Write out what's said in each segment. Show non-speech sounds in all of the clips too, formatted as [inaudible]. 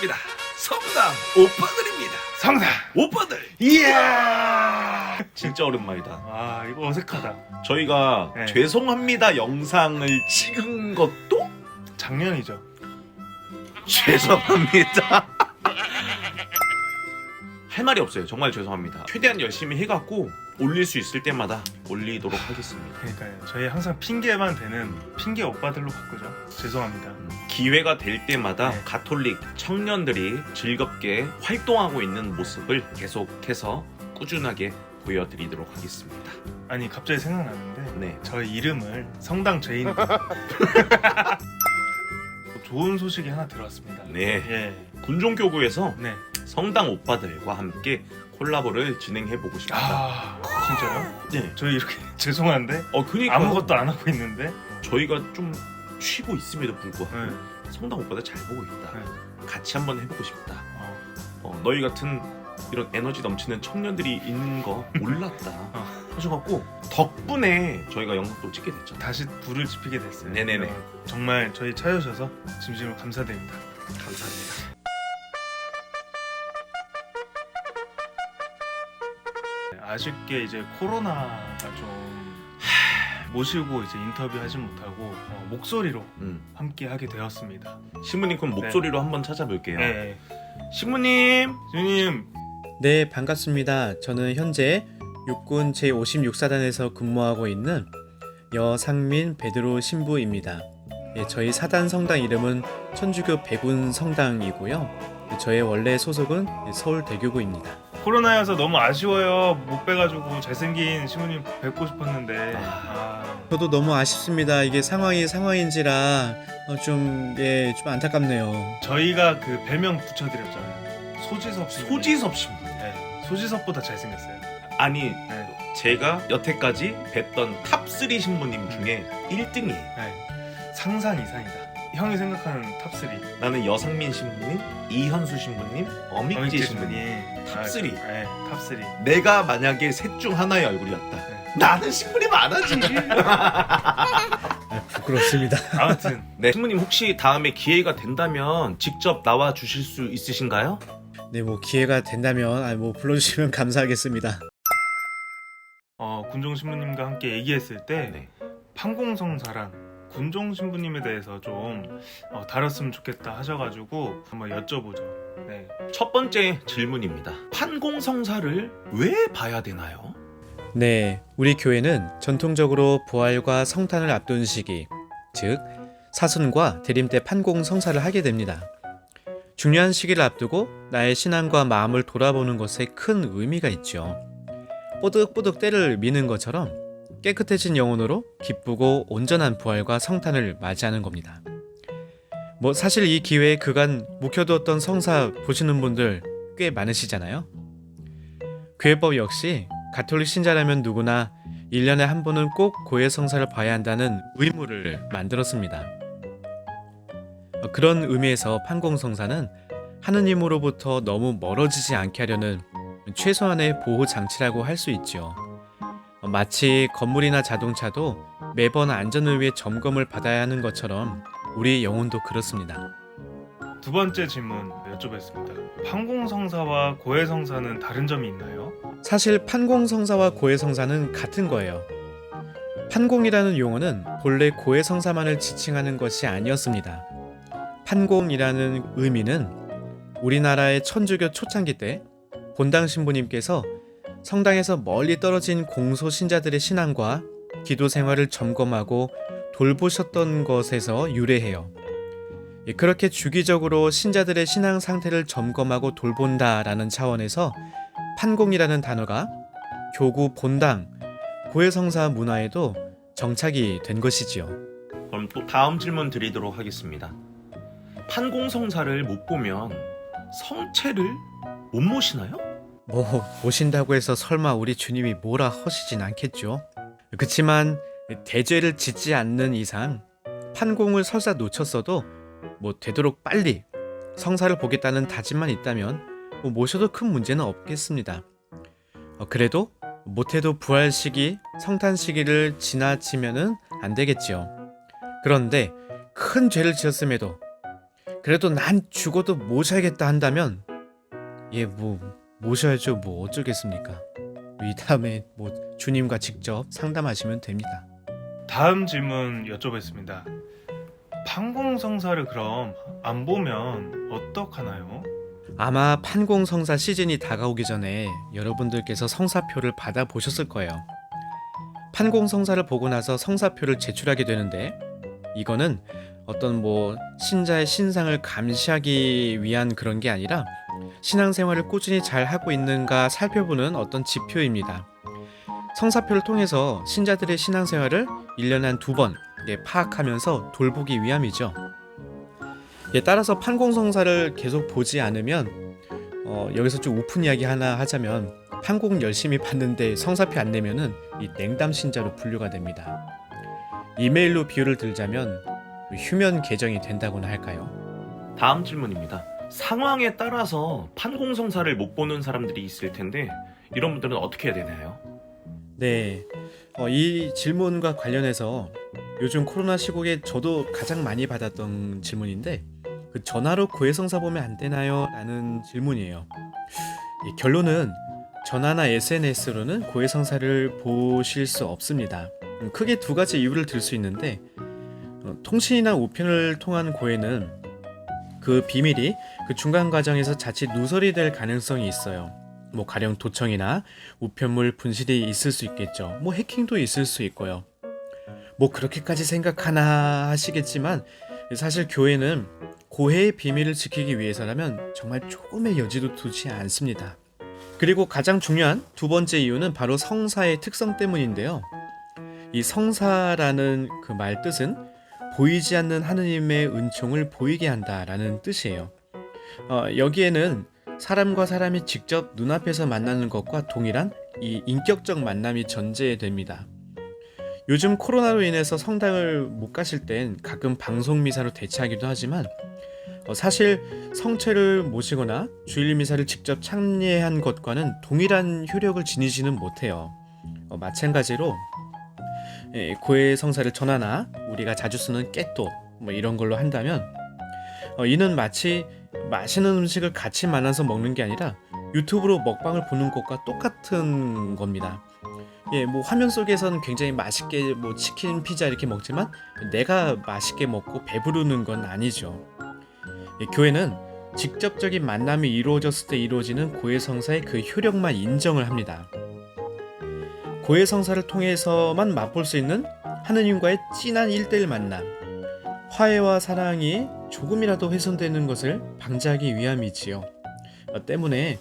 오빠들입니다. 성당 오빠들입니다. 성사. 오빠들. 이야. 진짜 오랜만이다. 아 이거 어색하다. 저희가 네. 죄송합니다 영상을 찍은 것도 작년이죠. 죄송합니다. [laughs] 할 말이 없어요. 정말 죄송합니다. 최대한 열심히 해갖고 올릴 수 있을 때마다 올리도록 하겠습니다. 그러니까요. 저희 항상 핑계만 되는 핑계 오빠들로 바꾸죠. 죄송합니다. 음, 기회가 될 때마다 네. 가톨릭 청년들이 즐겁게 활동하고 있는 모습을 계속해서 꾸준하게 보여드리도록 하겠습니다. 아니 갑자기 생각나는데 네. 저희 이름을 성당 죄인. [laughs] 좋은 소식이 하나 들어왔습니다. 네. 예. 군종교구에서 네. 성당 오빠들과 함께 콜라보를 진행해 보고 싶다. 아 진짜요? 네. 저희 이렇게 [laughs] 죄송한데 어, 그니까 아무것도 안 하고 있는데. 저희가 좀 쉬고 있음에도 불구하고 네. 성당 오빠들 잘 보고 있다. 네. 같이 한번 해보고 싶다. 어. 어, 너희 같은 이런 에너지 넘치는 청년들이 있는 거 몰랐다. [laughs] 어. 하셔갖고 덕분에 저희가 영상도 찍게 됐죠. 다시 불을 지피게 됐어요. 네네네. 어, 정말 저희 찾아주셔서 진심으로 감사드립니다. 감사합니다. 네, 아쉽게 이제 코로나가 좀 하, 모시고 이제 인터뷰하진 못하고 어, 목소리로 음. 함께 하게 되었습니다. 신부님 그럼 목소리로 한번 찾아볼게요. 네, 신부님 주님 네, 반갑습니다. 저는 현재 육군 제56사단에서 근무하고 있는 여상민 베드로 신부입니다. 예, 저희 사단 성당 이름은 천주교 백운 성당이고요. 저의 원래 소속은 서울 대교구입니다. 코로나여서 너무 아쉬워요. 못 뵈가지고 잘생긴 신부님 뵙고 싶었는데 아, 저도 너무 아쉽습니다. 이게 상황이 상황인지라 어, 좀, 예, 좀 안타깝네요. 저희가 그 별명 붙여드렸잖아요. 소지섭 신부. 소지섭 신부. 네, 소지섭보다 잘생겼어요. 아니 네, 제가 여태까지 뵀던 탑3 신부님 중에 1등이에요. 네. 상상 이상이다. 형이 생각하는 탑3 나는 여상민 신부님, 이현수 신부님, 어믹지 신부님. 탑3. 네, 탑3. 내가 만약에 셋 중 하나의 얼굴이었다. 네. 나는 신부님 안 하지. [laughs] 아, 부끄럽습니다. 아무튼 네, 신부님 혹시 다음에 기회가 된다면 직접 나와 주실 수 있으신가요? 네, 뭐 기회가 된다면 아, 뭐 불러주시면 감사하겠습니다. 어, 군종 신부님과 함께 얘기했을 때 네. 판공성사랑 군종 신부님에 대해서 좀 어, 다뤘으면 좋겠다 하셔가지고 한번 여쭤보죠. 네. 첫 번째 질문입니다. 판공성사를 왜 봐야 되나요? 네, 우리 교회는 전통적으로 부활과 성탄을 앞둔 시기, 즉 사순과 대림 때 판공 성사를 하게 됩니다. 중요한 시기를 앞두고 나의 신앙과 마음을 돌아보는 것에 큰 의미가 있죠. 뽀득뽀득 때를 미는 것처럼 깨끗해진 영혼으로 기쁘고 온전한 부활과 성탄을 맞이하는 겁니다. 뭐 사실 이 기회에 그간 묵혀두었던 성사 보시는 분들 꽤 많으시잖아요. 교회법 역시 가톨릭 신자라면 누구나 1년에 한 번은 꼭 고해 성사를 봐야 한다는 의무를 만들었습니다. 어, 그런 의미에서 판공 성사는 하느님으로부터 너무 멀어지지 않게 하려는 최소한의 보호 장치라고 할 수. 어, 마치 건물이나 자동차도 매번 안전을 위해 점검을 받아야 하는 것처럼 우리 영혼도 그렇습니다. 두 번째 질문 여쭤보겠습니다. 판공성사와 고해성사는 다른 점이 있나요? 사실 판공성사와 고해성사는 같은 거예요. 판공이라는 용어는 본래 고해성사만을 지칭하는 것이 아니었습니다. 판공이라는 의미는 우리나라의 천주교 초창기 때 본당 신부님께서 성당에서 멀리 떨어진 공소 신자들의 신앙과 기도 생활을 점검하고 돌보셨던 것에서 유래해요. 예, 그렇게 주기적으로 신자들의 신앙 상태를 점검하고 돌본다라는 차원에서 판공이라는 단어가 교구 본당 고해성사 문화에도 정착이 된 것이지요. 그럼 또 다음 질문 드리도록 하겠습니다. 판공성사를 못 보면 성체를 못 모시나요? 뭐 모신다고 해서 설마 우리 주님이 뭐라 하시진 않겠죠. 그치만 대죄를 짓지 않는 이상 판공을 설사 놓쳤어도 뭐 되도록 빨리 성사를 보겠다는 다짐만 있다면 뭐 모셔도 큰 문제는 없겠습니다. 어, 그래도 못해도 부활 시기, 성탄 시기를 지나치면은 안 되겠지요. 그런데 큰 죄를 지었음에도 그래도 난 죽어도 모셔야겠다 한다면 예뭐 모셔야죠 뭐 어쩌겠습니까 이 다음에 뭐 주님과 직접 상담하시면 됩니다 다음 질문 여쭤보겠습니다. 판공성사를 그럼 안 보면 어떡하나요? 아마 판공성사 시즌이 다가오기 전에 여러분들께서 성사표를 받아 보셨을 거예요 판공성사를 보고 나서 성사표를 제출하게 되는데 이거는 어떤 뭐 신자의 신상을 감시하기 위한 그런 게 아니라 신앙생활을 꾸준히 잘 하고 있는가 살펴보는 어떤 지표입니다. 성사표를 통해서 신자들의 신앙생활을 1년에 한 두 번 파악하면서 돌보기 위함이죠. 예, 따라서 판공성사를 계속 보지 않으면 어, 여기서 좀 우픈 이야기 하나 하자면 판공 열심히 봤는데 성사표 안 내면은 이 냉담 신자로 분류가 됩니다. 이메일로 비유를 들자면 휴면 계정이 된다고나 할까요? 다음 질문입니다. 상황에 따라서 판공성사를 못 보는 사람들이 있을 텐데 이런 분들은 어떻게 해야 되나요? 네, 어, 이 질문과 관련해서 요즘 코로나 시국에 저도 가장 많이 받았던 질문인데 그 전화로 고해성사 보면 안 되나요? 라는 질문이에요. 이 결론은 전화나 SNS로는 고해성사를 보실 수 없습니다. 음, 크게 두 가지 이유를 들 수 있는데 어, 통신이나 우편을 통한 고해는 그 비밀이 그 중간 과정에서 자칫 누설이 될 가능성이 있어요. 뭐 가령 도청이나 우편물 분실이 있을 수 있겠죠. 뭐 해킹도 있을 수 있고요. 뭐 그렇게까지 생각하나 하시겠지만 사실 교회는 고해의 비밀을 지키기 위해서라면 정말 조금의 여지도 두지 않습니다. 그리고 가장 중요한 두 번째 이유는 바로 성사의 특성 때문인데요. 이 성사라는 그 말 뜻은 보이지 않는 하느님의 은총을 보이게 한다라는 뜻이에요. 어, 여기에는 사람과 사람이 직접 눈앞에서 만나는 것과 동일한 이 인격적 만남이 전제됩니다. 요즘 코로나로 인해서 성당을 못 가실 땐 가끔 방송 미사로 대체하기도 하지만 어, 사실 성체를 모시거나 주일 미사를 직접 참여한 것과는 동일한 효력을 지니지는 못해요. 어, 마찬가지로 예, 고해 성사를 전하나 우리가 자주 쓰는 깨또 뭐 이런 걸로 한다면 어, 이는 마치 맛있는 음식을 같이 만나서 먹는 게 아니라 유튜브로 먹방을 보는 것과 똑같은 겁니다. 예, 뭐 화면 속에서는 굉장히 맛있게 뭐 치킨, 피자 이렇게 먹지만 내가 맛있게 먹고 배부르는 건 아니죠. 예, 교회는 직접적인 만남이 이루어졌을 때 이루어지는 고해성사의 그 효력만 인정을 합니다. 고해성사를 통해서만 맛볼 수 있는 하느님과의 진한 1대1 만남, 화해와 사랑이 조금이라도 훼손되는 것을 방지하기 위함이지요. 어, 때문에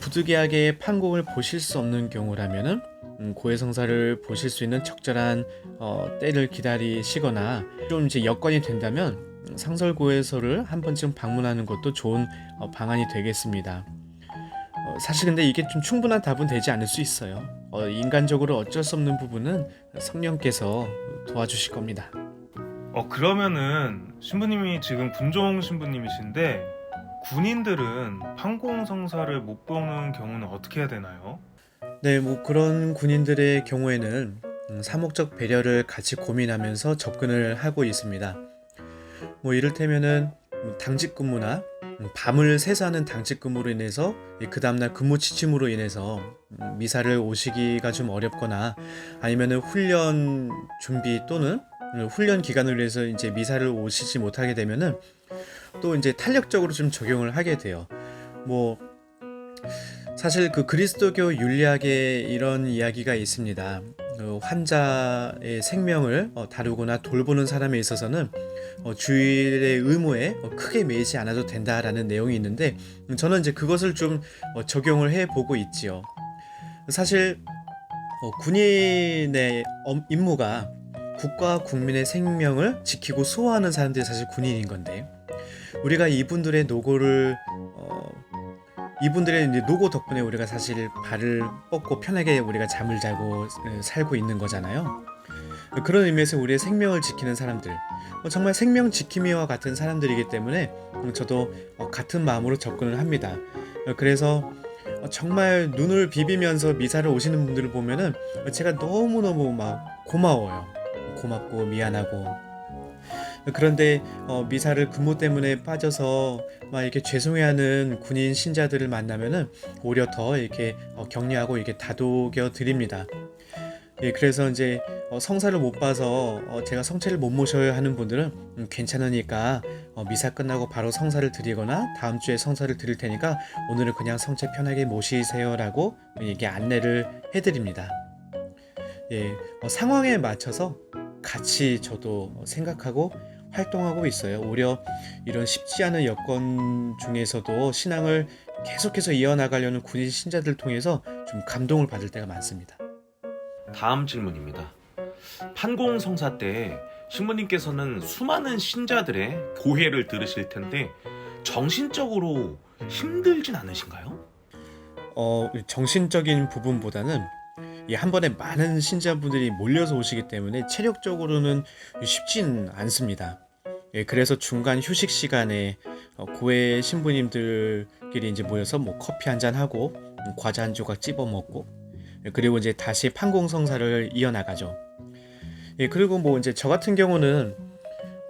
부득이하게 판공을 보실 수 없는 경우라면은 음, 고해성사를 보실 수 있는 적절한 어, 때를 기다리시거나 좀 이제 여건이 된다면 음, 상설고해소를 한 번쯤 방문하는 것도 좋은 어, 방안이 되겠습니다. 어, 사실 근데 이게 좀 충분한 답은 되지 않을 수 있어요. 어, 인간적으로 어쩔 수 없는 부분은 성령께서 도와주실 겁니다. 어 그러면은 신부님이 지금 분종 신부님이신데 군인들은 판공성사를 못 보는 경우는 어떻게 해야 되나요? 네, 뭐 그런 군인들의 경우에는 음, 사목적 배려를 같이 고민하면서 접근을 하고 있습니다. 뭐 이를테면은 뭐 당직 근무나 음, 밤을 새서 하는 당직 근무로 인해서 그 다음날 근무 지침으로 인해서 음, 미사를 오시기가 좀 어렵거나 아니면은 훈련 준비 또는 음, 훈련 기간을 위해서 이제 미사를 오시지 못하게 되면은 또 이제 탄력적으로 좀 적용을 하게 돼요. 뭐 사실 그 그리스도교 윤리학에 이런 이야기가 있습니다. 그 환자의 생명을 어, 다루거나 돌보는 사람에 있어서는 어, 주일의 의무에 어, 크게 매이지 않아도 된다라는 내용이 있는데 음, 저는 이제 그것을 좀 어, 적용을 해 보고 있지요. 사실 어, 군인의 업- 임무가 국가 국민의 생명을 지키고 수호하는 사람들이 사실 군인인 건데 우리가 이분들의 노고를 어, 이분들의 이제 노고 덕분에 우리가 사실 발을 뻗고 편하게 우리가 잠을 자고 에, 살고 있는 거잖아요. 그런 의미에서 우리의 생명을 지키는 사람들, 어, 정말 생명 지킴이와 같은 사람들이기 때문에 음, 저도 어, 같은 마음으로 접근을 합니다. 어, 그래서 어, 정말 눈을 비비면서 미사를 오시는 분들을 보면은 어, 제가 너무너무 막 고마워요. 고맙고 미안하고 그런데 어, 미사를 근무 때문에 빠져서 막 이렇게 죄송해하는 군인 신자들을 만나면은 오히려 더 이렇게 어, 격려하고 이렇게 다독여 드립니다. 예, 그래서 이제 어, 성사를 못 봐서 어, 제가 성체를 못 모셔야 하는 분들은 음, 괜찮으니까 어, 미사 끝나고 바로 성사를 드리거나 다음 주에 성사를 드릴 테니까 오늘은 그냥 성체 편하게 모시세요라고 이게 안내를 해드립니다. 예, 어, 상황에 맞춰서 같이 저도 생각하고 활동하고 있어요. 오히려 이런 쉽지 않은 여건 중에서도 신앙을 계속해서 이어나가려는 군인 신자들 통해서 좀 감동을 받을 때가 많습니다. 다음 질문입니다. 판공 성사 때 신부님께서는 수많은 신자들의 고해를 들으실 텐데 정신적으로 힘들진 않으신가요? 어, 정신적인 부분보다는 이 한 번에 많은 신자분들이 몰려서 오시기 때문에 체력적으로는 쉽진 않습니다. 예, 그래서 중간 휴식 시간에 어, 고해 신부님들끼리 이제 모여서 뭐 커피 한 잔 하고 음, 과자 한 조각 찝어 먹고 예, 그리고 이제 다시 판공성사를 이어나가죠. 예, 그리고 뭐 이제 저 같은 경우는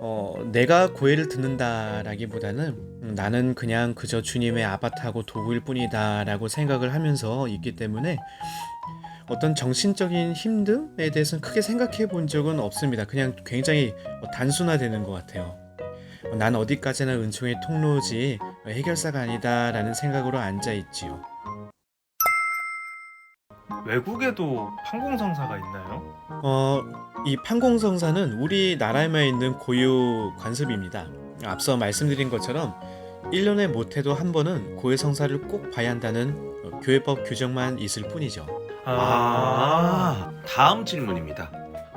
어, 내가 고해를 듣는다라기보다는 음, 나는 그냥 그저 주님의 아바타하고 도구일 뿐이다라고 생각을 하면서 있기 때문에 어떤 정신적인 힘듦에 대해서는 크게 생각해 본 적은 없습니다. 그냥 굉장히 뭐 단순화되는 것 같아요. 어, 난 어디까지나 은총의 통로지 해결사가 아니다라는 생각으로 앉아 있지요. 외국에도 판공성사가 있나요? 어, 이 판공성사는 우리나라에만 있는 고유 관습입니다. 앞서 말씀드린 것처럼 1년에 못해도 한 번은 고해성사를 꼭 봐야 한다는 어, 교회법 규정만 있을 뿐이죠. 아, 다음 질문입니다.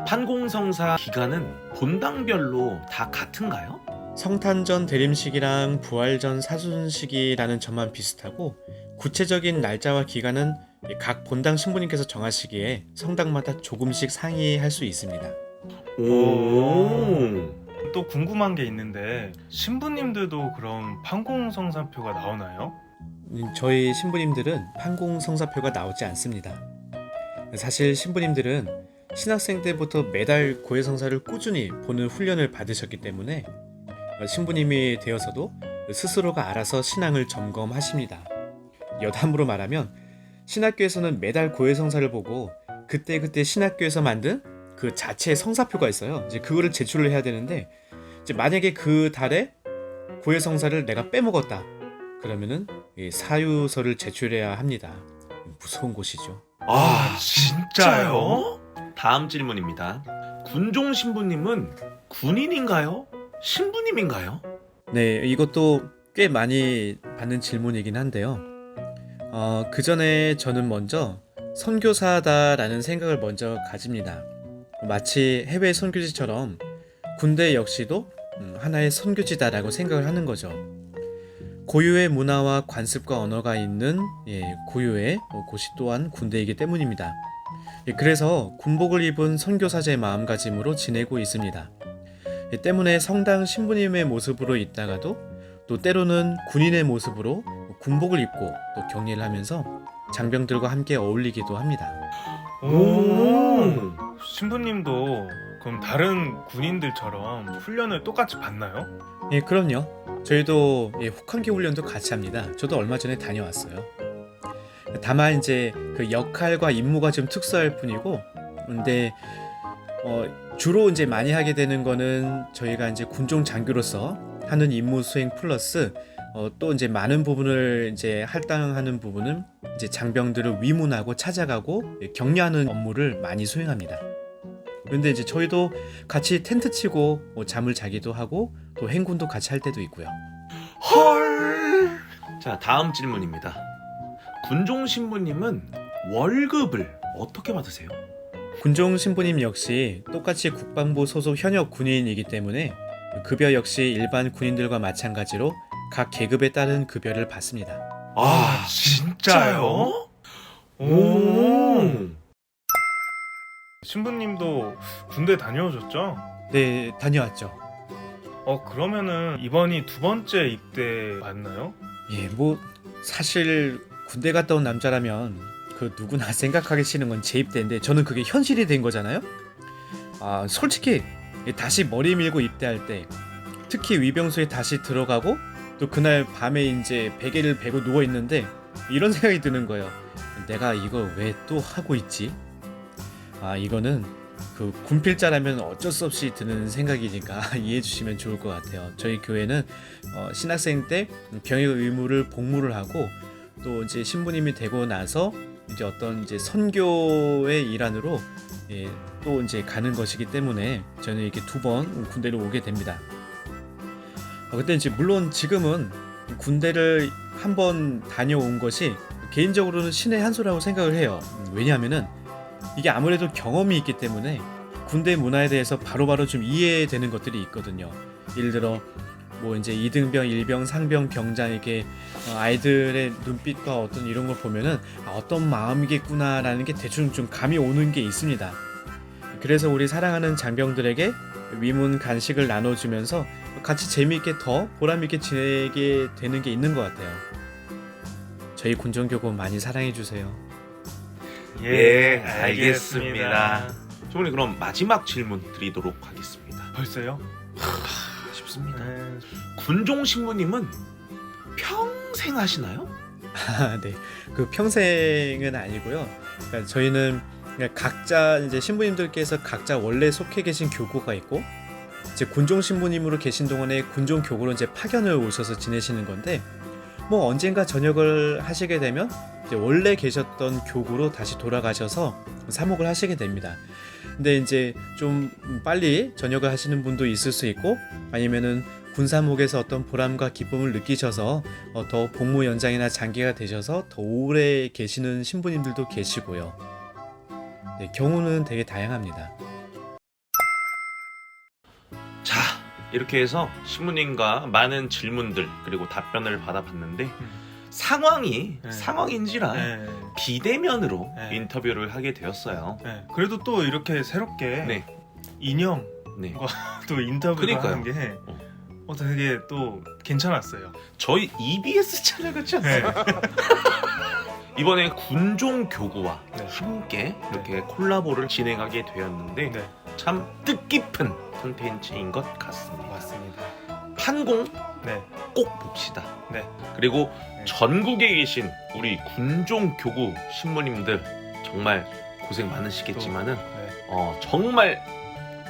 판공성사 기간은 본당별로 다 같은가요? 성탄전 대림식이랑 부활전 사순식이라는 점만 비슷하고 구체적인 날짜와 기간은 각 본당 신부님께서 정하시기에 성당마다 조금씩 상의할 수 있습니다. 오. 또 궁금한 게 있는데 신부님들도 그럼 판공성사표가 나오나요? 음, 저희 신부님들은 판공성사표가 나오지 않습니다. 사실 신부님들은 신학생 때부터 매달 고해성사를 꾸준히 보는 훈련을 받으셨기 때문에 신부님이 되어서도 스스로가 알아서 신앙을 점검하십니다. 여담으로 말하면 신학교에서는 매달 고해성사를 보고 그때그때 신학교에서 만든 그 자체의 성사표가 있어요. 이제 그거를 제출을 해야 되는데 이제 만약에 그 달에 고해성사를 내가 빼먹었다. 그러면은 이 사유서를 제출해야 합니다. 무서운 곳이죠. 아, 진짜요? 다음 질문입니다. 군종 신부님은 군인인가요? 신부님인가요? 네, 이것도 꽤 많이 받는 질문이긴 한데요. 어, 그 전에 저는 먼저 선교사다라는 생각을 먼저 가집니다. 마치 해외 선교지처럼 군대 역시도 음, 하나의 선교지다라고 생각을 하는 거죠. 고유의 문화와 관습과 언어가 있는 예, 고유의 어, 곳이 또한 군대이기 때문입니다. 예, 그래서 군복을 입은 선교사제 마음가짐으로 지내고 있습니다. 예, 때문에 성당 신부님의 모습으로 있다가도 또 때로는 군인의 모습으로 군복을 입고 또 격리를 하면서 장병들과 함께 어울리기도 합니다. 오. 신부님도 그럼 다른 군인들처럼 훈련을 똑같이 받나요? 예, 그럼요. 저희도 예, 혹한기 훈련도 같이 합니다. 저도 얼마 전에 다녀왔어요. 다만 이제 그 역할과 임무가 좀 특수할 뿐이고, 근데 어, 주로 이제 많이 하게 되는 거는 저희가 이제 군종 장교로서 하는 임무 수행 플러스 어, 또 이제 많은 부분을 이제 할당하는 부분은 이제 장병들을 위문하고 찾아가고 예, 격려하는 업무를 많이 수행합니다. 그런데 이제 저희도 같이 텐트 치고 뭐 잠을 자기도 하고 또 행군도 같이 할 때도 있고요. 헐. 자, 다음 질문입니다. 군종 신부님은 월급을 어떻게 받으세요? 군종 신부님 역시 똑같이 국방부 소속 현역 군인이기 때문에 급여 역시 일반 군인들과 마찬가지로 각 계급에 따른 급여를 받습니다. 아, 진짜요? 오. 신부님도 군대 다녀오셨죠? 네, 다녀왔죠. 어 그러면은 이번이 두 번째 입대 맞나요? 예, 뭐 사실 군대 갔다 온 남자라면 그 누구나 [laughs] 생각하기 싫은 건 재입대인데 저는 그게 현실이 된 거잖아요. 아, 솔직히 다시 머리 밀고 입대할 때 특히 위병소에 다시 들어가고 또 그날 밤에 이제 베개를 베고 누워 있는데 이런 [laughs] 생각이 드는 거예요. 내가 이걸 왜 또 하고 있지? 아 이거는 그 군필자라면 어쩔 수 없이 드는 생각이니까 [laughs] 이해해 주시면 좋을 것 같아요. 저희 교회는 어, 신학생 때 병역 의무를 복무를 하고 또 이제 신부님이 되고 나서 이제 어떤 이제 선교의 일환으로 예, 또 이제 가는 것이기 때문에 저는 이렇게 두 번 군대를 오게 됩니다. 어, 그때 이제 물론 지금은 군대를 한 번 다녀온 것이 개인적으로는 신의 한 수라고 생각을 해요. 음, 왜냐하면은 이게 아무래도 경험이 있기 때문에 군대 문화에 대해서 바로바로 좀 이해되는 것들이 있거든요. 예를 들어 뭐 이제 이등병, 일병, 상병, 병장에게 어, 아이들의 눈빛과 어떤 이런 걸 보면은 아, 어떤 마음이겠구나라는 게 대충 좀 감이 오는 게 있습니다. 그래서 우리 사랑하는 장병들에게 위문 간식을 나눠주면서 같이 재미있게 더 보람있게 지내게 되는 게 있는 것 같아요. 저희 군정교구 많이 사랑해 주세요. 예, 알겠습니다. 저번에 그럼 마지막 질문 드리도록 하겠습니다. 벌써요? 쉽습니다. 네. 군종 신부님은 평생 하시나요? 아, 네. 그 평생은 아니고요. 그러니까 저희는 그냥 각자 이제 신부님들께서 각자 원래 속해 계신 교구가 있고 이제 군종 신부님으로 계신 동안에 군종 교구로 이제 파견을 오셔서 지내시는 건데 뭐 언젠가 전역을 하시게 되면 이제 원래 계셨던 교구로 다시 돌아가셔서 사목을 하시게 됩니다. 근데 이제 좀 빨리 전역을 하시는 분도 있을 수 있고 아니면은 군사목에서 어떤 보람과 기쁨을 느끼셔서 어, 더 복무 연장이나 장기가 되셔서 더 오래 계시는 신부님들도 계시고요. 네, 경우는 되게 다양합니다. 자, 이렇게 해서 신부님과 많은 질문들 그리고 답변을 받아봤는데 상황이 네. 상황인지라 네. 비대면으로 네. 인터뷰를 하게 되었어요. 네. 그래도 또 이렇게 새롭게 네. 인형 네. [laughs] 또 인터뷰를 그러니까요. 하는 게 어. 어, 되게 또 괜찮았어요. 저희 EBS 채널 같지 않아요? 네. [laughs] 이번에 군종 교구와 네. 함께 이렇게 콜라보를 진행하게 되었는데 네. 참 뜻깊은 콘텐츠인 것 같습니다. 맞습니다. 판공 네. 꼭 봅시다. 네. 그리고 네. 전국에 계신 우리 군종 교구 신부님들 정말 고생 많으시겠지만은 네. 어, 정말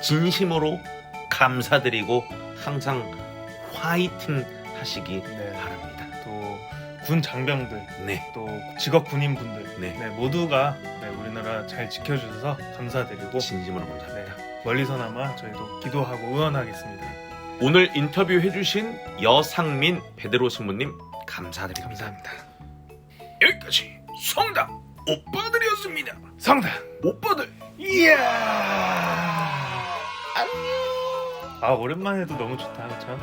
진심으로 감사드리고 항상 화이팅 하시기 네. 바랍니다. 또 군 장병들, 네, 또 직업 군인분들, 네, 네, 모두가 네, 우리나라 잘 지켜주셔서 감사드리고 진심으로 감사합니다. 네, 멀리서나마 저희도 기도하고 응원하겠습니다. 오늘 인터뷰 해주신 여상민 베드로 신부님 감사드립니다. 감사합니다. 여기까지 성당 오빠들이었습니다. 성당 오빠들 이야 아 오랜만에도 너무 좋다 그쵸?